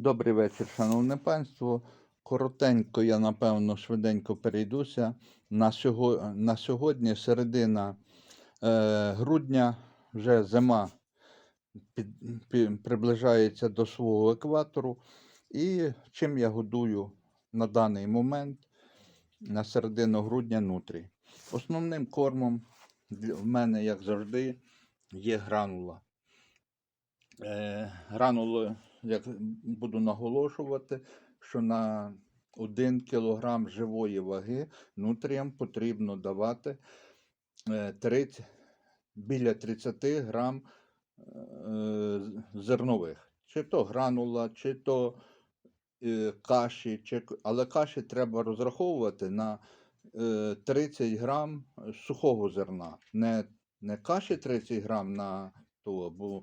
Добрий вечір, шановне панство. Коротенько я, напевно, швиденько перейдуся. На, сього... на сьогодні середина е, грудня, вже зима під... пі- приближається до свого екватору. І чим я годую на даний момент на середину грудня нутрі. Основним кормом в мене, як завжди, є гранула. Е, гранули, як буду наголошувати, що на 1 кг живої ваги нутріям потрібно давати е, 30, біля 30 грам е, зернових. Чи то гранула, чи то е, каші, чи... але каші треба розраховувати на е, 30 грам сухого зерна. Не, не каші 30 грам на то, бо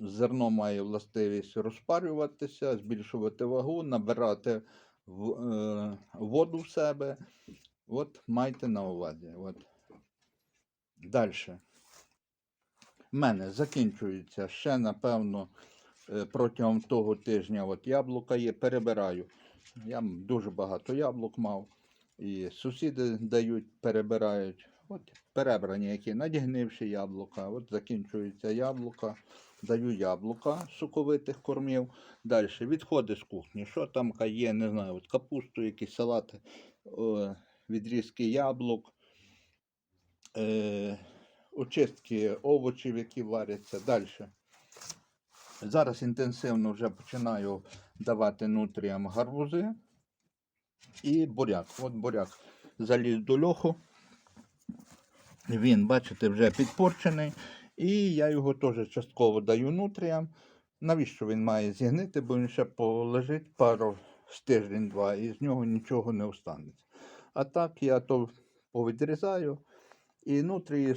зерно має властивість розпарюватися, збільшувати вагу, набирати е, воду в себе. От майте на увазі. От. Далі. В мене закінчується ще, напевно, е, протягом того тижня от яблука є, перебираю. Я дуже багато яблук мав. І сусіди дають, перебирають. От перебрані які надігнивші яблука. От закінчується яблука. Даю яблука соковитих кормів. Далі відходи з кухні. Що там є, не знаю, от капусту, якісь салати, відрізки яблук, е, очистки овочів, які варяться. Далі. Зараз інтенсивно вже починаю давати нутріям гарбузи і буряк. От буряк заліз до льоху. Він, бачите, вже підпорчений. І я його теж частково даю нутріям. Навіщо він має зігнити, бо він ще полежить пару з тиждень-два, і з нього нічого не останеться. А так я то повідрізаю, і нутрії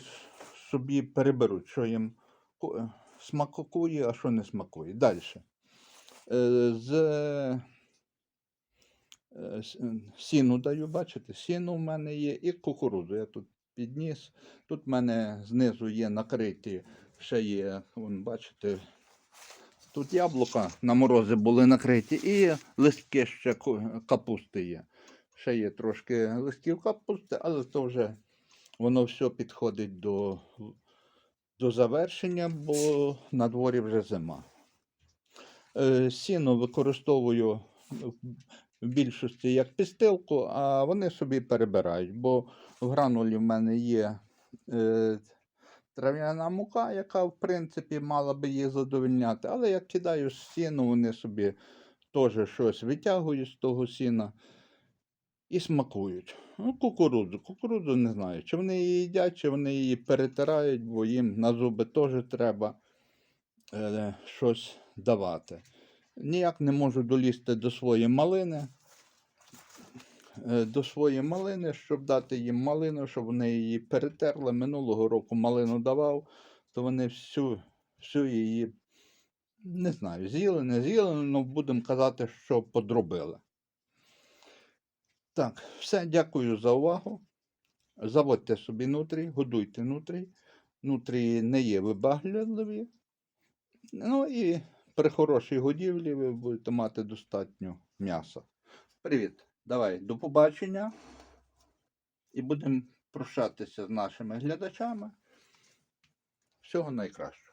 собі переберуть, що їм е, смакує, а що не смакує. Далі. З е, с- е, сіну даю, бачите, сіну в мене є і кукурудзу. Я тут підніс. Тут в мене знизу є накриті, ще є, вон, бачите, тут яблука на морози були накриті, і листки ще капусти є. Ще є трошки листків капусти, але то вже воно все підходить до, до завершення, бо на дворі вже зима. Е, Сіно використовую в більшості як підстилку, а вони собі перебирають, бо в гранулі в мене є е, трав'яна мука, яка, в принципі, мала би їх задовольняти. Але як кидаю сіну, вони собі теж щось витягують з того сіна і смакують. Ну, кукурудзу. Кукурудзу не знаю, чи вони її їдять, чи вони її перетирають, бо їм на зуби теж треба е, щось давати. Ніяк не можу долізти до своєї малини. е, До своєї малини, щоб дати їм малину, щоб вони її перетерли. Минулого року малину давав, то вони всю, всю її, не знаю, з'їли, не з'їли, але будемо казати, що подробили. Так, все, дякую за увагу. Заводьте собі нутрій, годуйте нутрій. Нутрії не є вибагливі. Ну і при хорошій годівлі ви будете мати достатньо м'яса. Привіт, давай, до побачення. І будемо прощатися з нашими глядачами. Всього найкращого.